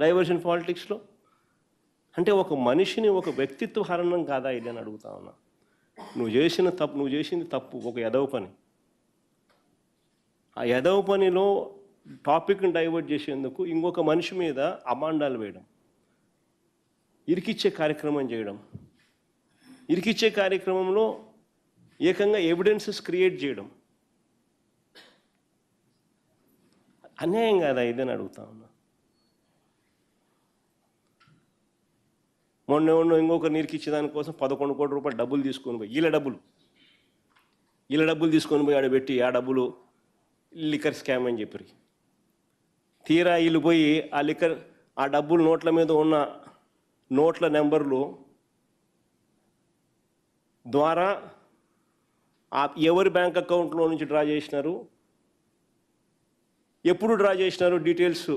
Diversion పాలిటిక్స్లో? అంటే ఒక మనిషిని ఒక వ్యక్తిత్వ హరణం కాదా ఇది అని అడుగుతా ఉన్నా. నువ్వు చేసిన తప్పు నువ్వు చేసింది తప్పు ఒక ఎదవ పని. ఆ ఎదవ పనిలో టాపిక్ని డైవర్ట్ చేసేందుకు ఇంకొక మనిషి మీద అమాండాలు వేయడం. ఇరికిచ్చే కార్యక్రమం చేయడం. ఇరికిచ్చే కార్యక్రమంలో ఏకంగా ఎవిడెన్సెస్ క్రియేట్ చేయడం. అన్యాయం కాదా ఇదని అడుగుతా ఉన్నా. మొన్న ఉన్న ఇంకొక నీరుకిచ్చే దానికోసం పదకొండు కోట్ల రూపాయలు డబ్బులు తీసుకొని పోయి వీళ్ళ డబ్బులు. వీళ్ళ డబ్బులు తీసుకొని పోయి ఆడ పెట్టి ఆ డబ్బులు లిక్కర్ స్కామ్ అని చెప్పి తీరా వీళ్ళు పోయి ఆ లిక్కర్ ఆ డబ్బులు నోట్ల మీద ఉన్న నోట్ల నెంబర్లు ద్వారా ఆ ఎవరి బ్యాంక్ అకౌంట్లో నుంచి డ్రా చేసినారు? ఎప్పుడు డ్రా చేసినారు? డీటెయిల్స్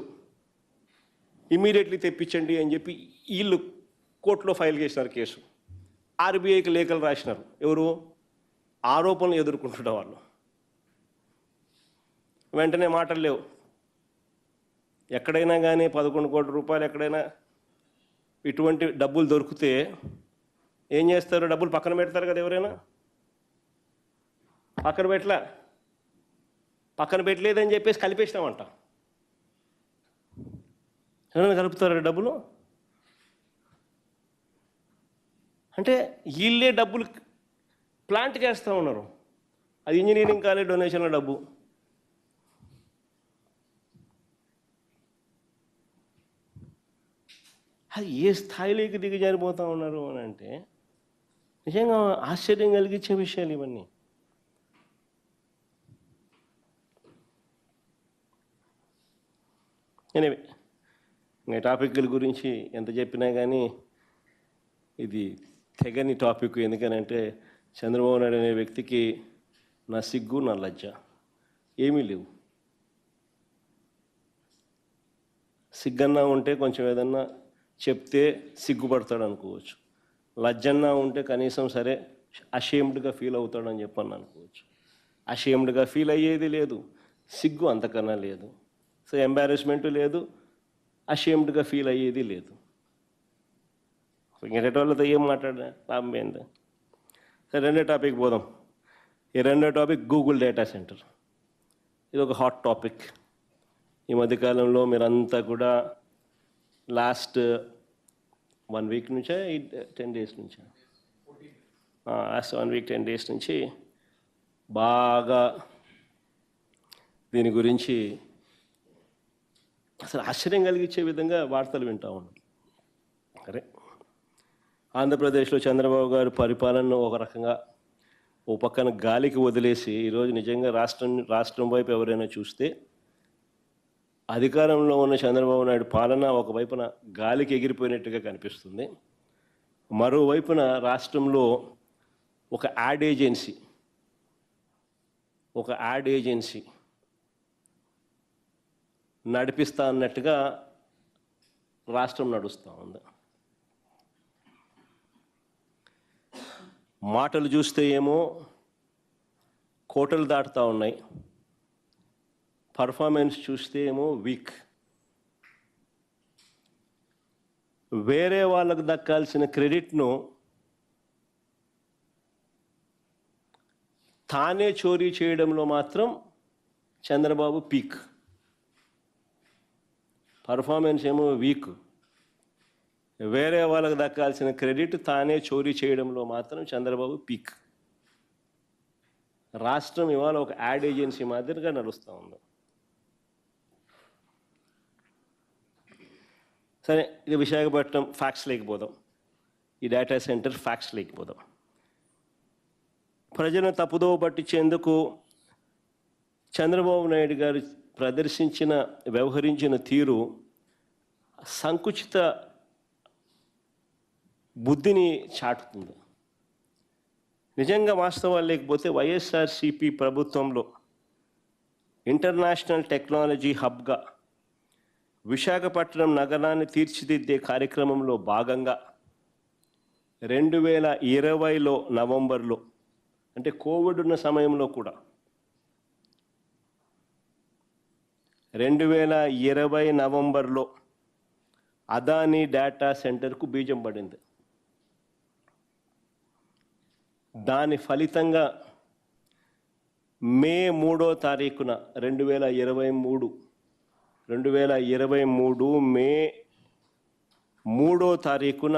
ఇమీడియట్లీ తెప్పించండి అని చెప్పి వీళ్ళు కోర్టులో ఫైల్ చేసినారు కేసు. ఆర్బీఐకి లేఖలు రాసినారు. ఎవరు? ఆరోపణలు ఎదుర్కొంటున్న వాళ్ళు. వెంటనే మాటలు లేవు. ఎక్కడైనా కానీ పదకొండు కోట్ల రూపాయలు ఎక్కడైనా ఇటువంటి డబ్బులు దొరికితే ఏం చేస్తారు? డబ్బులు పక్కన పెడతారు కదా ఎవరైనా? పక్కన పెట్టలా? పక్కన పెట్టలేదని చెప్పేసి కలిపేసినామంట. ఎవరైనా కలుపుతారా డబ్బులు? అంటే వీళ్ళే డబ్బులు ప్లాంట్ చేస్తూ ఉన్నారు. అది ఇంజనీరింగ్ కాలేజ్ డొనేషన్ల డబ్బు. అది ఏ స్థాయిలోకి దిగజారిపోతూ ఉన్నారు అని అంటే నిజంగా ఆశ్చర్యం కలిగించే విషయాలు ఇవన్నీ. ఎనివే ఇంకా టాపిక్ల గురించి ఎంత చెప్పినా కానీ ఇది తెగని టాపిక్ ఎందుకనంటే చంద్రబాబు నాయుడు అనే వ్యక్తికి నా సిగ్గు నా లజ్జ. ఏమీ లేవు. సిగ్గన్నా ఉంటే కొంచెం ఏదన్నా చెప్తే సిగ్గుపడతాడు అనుకోవచ్చు. లజ్జన్నా ఉంటే కనీసం సరే అషేమ్డ్గా ఫీల్ అవుతాడని చెప్పని అనుకోవచ్చు. అషేమ్డ్గా ఫీల్ అయ్యేది లేదు. సిగ్గు అంతకన్నా లేదు. సో ఎంబారెస్మెంట్ లేదు. అషేమ్డ్గా ఫీల్ అయ్యేది లేదు. ఇంకటి వాళ్ళతో ఏం మాట్లాడినా? లాభం ఏంది సరే రెండో టాపిక్ పోదాం. ఈ రెండో టాపిక్ గూగుల్ డేటా సెంటర్ ఇది ఒక హాట్ టాపిక్ ఈ మధ్యకాలంలో మీరంతా కూడా లాస్ట్ వన్ వీక్ నుంచా టెన్ డేస్ నుంచా? Last one week ten days నుంచి బాగా దీని గురించి అసలు ఆశ్చర్యం కలిగించే విధంగా వార్తలు వింటా ఉన్నాం. సరే? ఆంధ్రప్రదేశ్లో చంద్రబాబు గారు పరిపాలనను ఒక రకంగా ఓ పక్కన గాలికి వదిలేసి ఈరోజు నిజంగా రాష్ట్రం రాష్ట్రం వైపు ఎవరైనా చూస్తే అధికారంలో ఉన్న చంద్రబాబు నాయుడు పాలన ఒకవైపున గాలికి ఎగిరిపోయినట్టుగా కనిపిస్తుంది. మరోవైపున రాష్ట్రంలో ఒక యాడ్ ఏజెన్సీ ఒక యాడ్ ఏజెన్సీ నడిపిస్తా అన్నట్టుగా రాష్ట్రం నడుస్తూ ఉంది. మాటలు చూస్తే ఏమో కోటలు దాటుతూ ఉన్నాయి. పర్ఫార్మెన్స్ చూస్తే ఏమో వీక్ వేరే వాళ్ళకు దక్కాల్సిన క్రెడిట్ను తానే చోరీ చేయడంలో మాత్రం చంద్రబాబు పీక్ పర్ఫార్మెన్స్ ఏమో వీక్ వేరే వాళ్ళకు దక్కాల్సిన క్రెడిట్ తానే చోరీ చేయడంలో మాత్రం చంద్రబాబు పీక్. రాష్ట్రం ఇవాళ ఒక యాడ్ ఏజెన్సీ మాదిరిగా నడుస్తూ ఉంది. సరే ఇది విశాఖపట్నం ఫ్యాక్స్ లేకపోదాం. ఈ డేటా సెంటర్ ఫ్యాక్స్ లేకపోదాం. ప్రజలను తప్పుదోవ పట్టించేందుకు చంద్రబాబు నాయుడు గారు ప్రదర్శించిన వ్యవహరించిన తీరు సంకుచిత బుద్ధిని చాటుతుంది నిజంగా వాస్తవాలు లేకపోతే వైఎస్ఆర్సిపి ప్రభుత్వంలో ఇంటర్నేషనల్ టెక్నాలజీ హబ్గా విశాఖపట్నం నగరాన్ని తీర్చిదిద్దే కార్యక్రమంలో భాగంగా రెండు వేల ఇరవైలో నవంబర్లో అంటే కోవిడ్ ఉన్న సమయంలో కూడా రెండు వేల ఇరవై నవంబర్లో అదానీ డేటా సెంటర్కు బీజం పడింది. దాని ఫలితంగా మే మూడో తారీఖున రెండు వేల ఇరవై మూడు రెండు వేల ఇరవై మూడు మే మూడో తారీఖున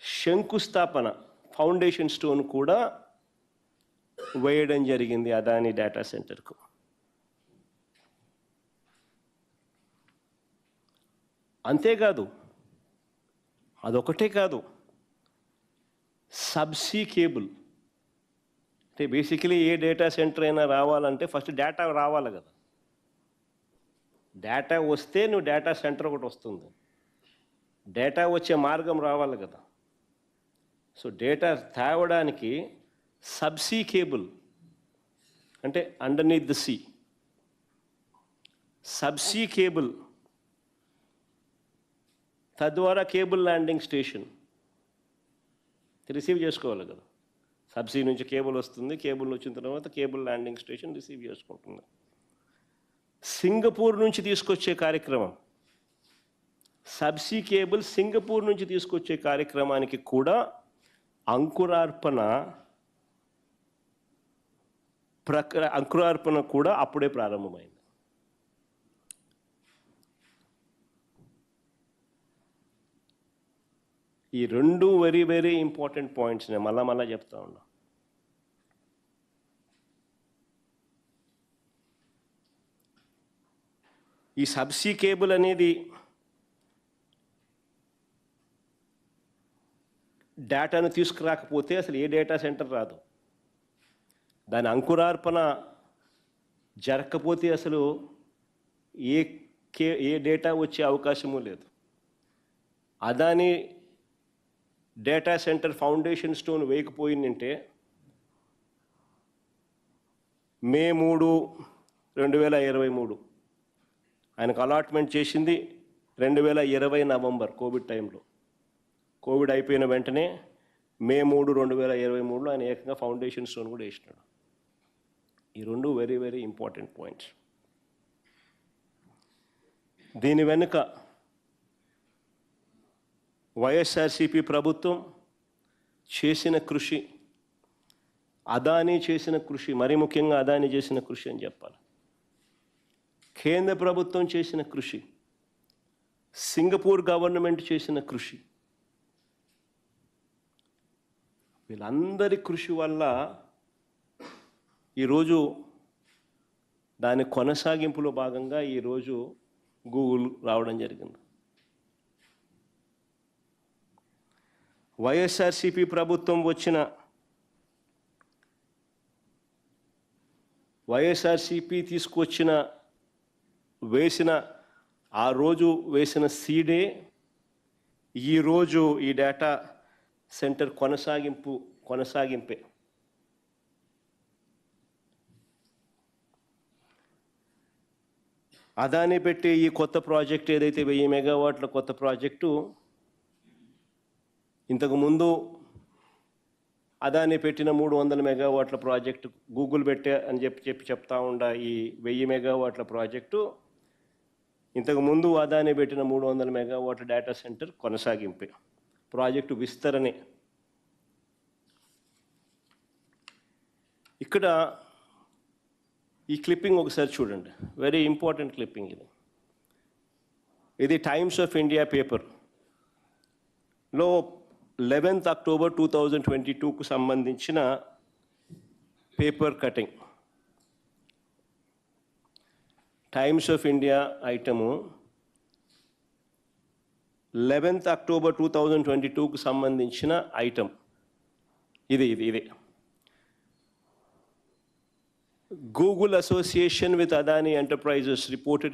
శంకుస్థాపన ఫౌండేషన్ స్టోన్ కూడా వేయడం జరిగింది అదాని డేటా సెంటర్కు. అంతేకాదు అదొకటే కాదు సబ్సీ కేబుల్ అంటే బేసికలీ ఏ డేటా సెంటర్ అయినా రావాలంటే ఫస్ట్ డేటా రావాలి కదా. డేటా వస్తే నువ్వు డేటా సెంటర్ ఒకటి వస్తుంది. డేటా వచ్చే మార్గం రావాలి కదా. సో డేటా తేవడానికి సబ్సీ కేబుల్ అంటే underneath the sea subsea cable తద్వారా కేబుల్ ల్యాండింగ్ స్టేషన్. రిసీవ్ చేసుకోవాలి కదా. సబ్సీ నుంచి కేబుల్ వస్తుంది కేబుల్ వచ్చిన తర్వాత కేబుల్ ల్యాండింగ్ స్టేషన్ రిసీవ్ చేసుకుంటుంది. సింగపూర్ నుంచి తీసుకొచ్చే కార్యక్రమం. సబ్సీ కేబుల్ సింగపూర్ నుంచి తీసుకొచ్చే కార్యక్రమానికి కూడా అంకురార్పణ ప్రక అంకురార్పణ కూడా అప్పుడే ప్రారంభమైంది. ఈ రెండు వెరీ వెరీ ఇంపార్టెంట్ పాయింట్స్ నేను మళ్ళా మళ్ళా చెప్తా ఉన్నా. ఈ సబ్సీ కేబుల్ అనేది డేటాను తీసుకురాకపోతే అసలు ఏ డేటా సెంటర్ రాదు. దాని అంకురార్పణ జరగకపోతే అసలు ఏ కే ఏ డేటా వచ్చే అవకాశము లేదు. Adani data center foundation stone వేయకపోయిందంటే May మూడు రెండు వేల ఇరవై మూడు. ఆయనకు అలాట్మెంట్ చేసింది రెండు వేల ఇరవై నవంబర్ కోవిడ్ టైంలో. కోవిడ్ అయిపోయిన వెంటనే మే మూడు రెండు వేల ఇరవై మూడులో ఆయన ఏకంగా ఫౌండేషన్ స్టోన్ కూడా వేసినాడు. ఈ రెండు వెరీ వెరీ ఇంపార్టెంట్ పాయింట్స్. దీని వెనుక వైఎస్ఆర్సీపీ ప్రభుత్వం చేసిన కృషి అదానీ చేసిన కృషి మరీ ముఖ్యంగా అదానీ చేసిన కృషి అని చెప్పాలి. కేంద్ర ప్రభుత్వం చేసిన కృషి సింగపూర్ గవర్నమెంట్ చేసిన కృషి వీళ్ళందరి కృషి వల్ల ఈరోజు దాని కొనసాగింపులో భాగంగా ఈరోజు గూగుల్ రావడం జరిగింది. వైఎస్ఆర్సిపి ప్రభుత్వం వచ్చిన వైఎస్ఆర్సిపి తీసుకొచ్చిన వేసిన ఆ రోజు వేసిన సీడే ఈరోజు ఈ డేటా సెంటర్ కొనసాగింపు కొనసాగింపే. అదాని పెట్టే ఈ కొత్త ప్రాజెక్ట్ ఏదైతే వెయ్యి మెగావాట్ల కొత్త ప్రాజెక్టు ఇంతకు ముందు అదాని పెట్టిన మూడు వందల మెగావాట్ల ప్రాజెక్టు గూగుల్ పెట్టే అని చెప్పి చెప్పి చెప్తా ఉండ ఈ వెయ్యి మెగావాట్ల ప్రాజెక్టు. ఇంతకు ముందు అదాని పెట్టిన మూడు వందల మెగావాట్ల డేటా సెంటర్ కొనసాగింపే. ప్రాజెక్టు విస్తరణే ఇక్కడ ఈ క్లిప్పింగ్ ఒకసారి చూడండి. వెరీ ఇంపార్టెంట్ క్లిప్పింగ్ ఇది. ఇది టైమ్స్ ఆఫ్ ఇండియా పేపర్లో eleventh October two thousand twenty టూకు సంబంధించిన paper cutting. Times of India item eleventh October two thousand twenty టూకు సంబంధించిన ఐటమ్. ఇది ఇది ఇది. Google association with Adani Enterprises reported